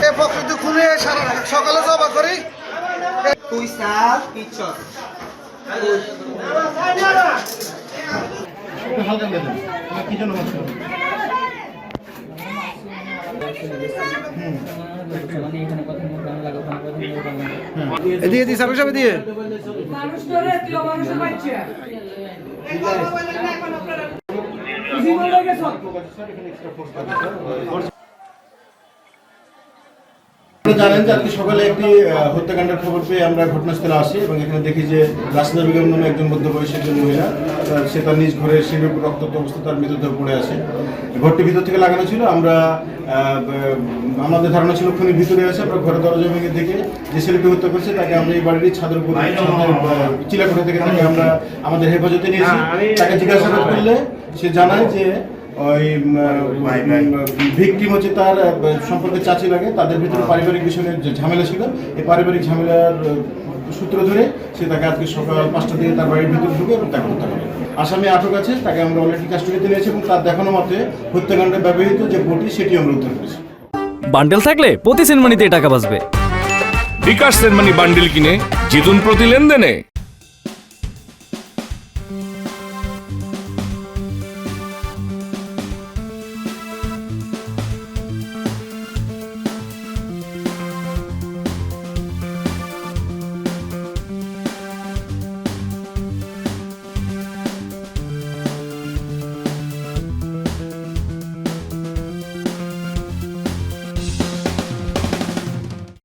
এ প্রকৃত খুনে সারা সকালে জবা করি? তুই সাপ পিছস এদিকে দিয়ে সামনে সামনে দিয়ে মানুষ ধরে তুই জীবন লেগে সব জানেন যে আজকে সকালে একটি হত্যাকাণ্ডের খবর পেয়ে আমরা ঘটনাস্থলে আসি এবং এখানে দেখি যে রাশিদা বেগম নামে একজন মধ্যবয়সী একজন মহিলা সে তার নিজ ঘরে উপর রক্তাক্ত অবস্থা তার মৃতদেহ পড়ে আছে। ঘরটি ভিতর থেকে লাগানো ছিল আমরা আমাদের ধারণা ছিল খুনি ভিতরে আছে আমরা ঘরে দরজা ভেঙে দেখে যে ছেলেটি হত্যা করছে তাকে আমরা এই বাড়ির ছাদের উপর চিলাকোঠা থেকে তাকে আমরা আমাদের হেফাজতে নিয়েছি। তাকে জিজ্ঞাসাবাদ করলে সে জানায় যে ওই ভিকটিম হচ্ছে তার সম্পর্কে চাচি লাগে। তাদের ভিতরে পারিবারিক বিষয়ে যে ঝামেলা ছিল এই পারিবারিক ঝামেলার সূত্র ধরে সে তাকে আজকে সকাল পাঁচটা দিকে তার বাড়ির ভিতরে ঢুকে এবং তাকে হত্যা করে। আসামি আটক আছে তাকে আমরা অলরেডি কাস্টডিতে নিয়েছি এবং তার দেখানো মতে হত্যাকাণ্ডে ব্যবহৃত যে বটি সেটি আমরা উদ্ধার করেছি। বান্ডেল থাকলে প্রতি সেনমানিতে টাকা বাঁচবে। বিকাশ সেনমানি বান্ডেল কিনে জিতুন প্রতি লেনদেনে।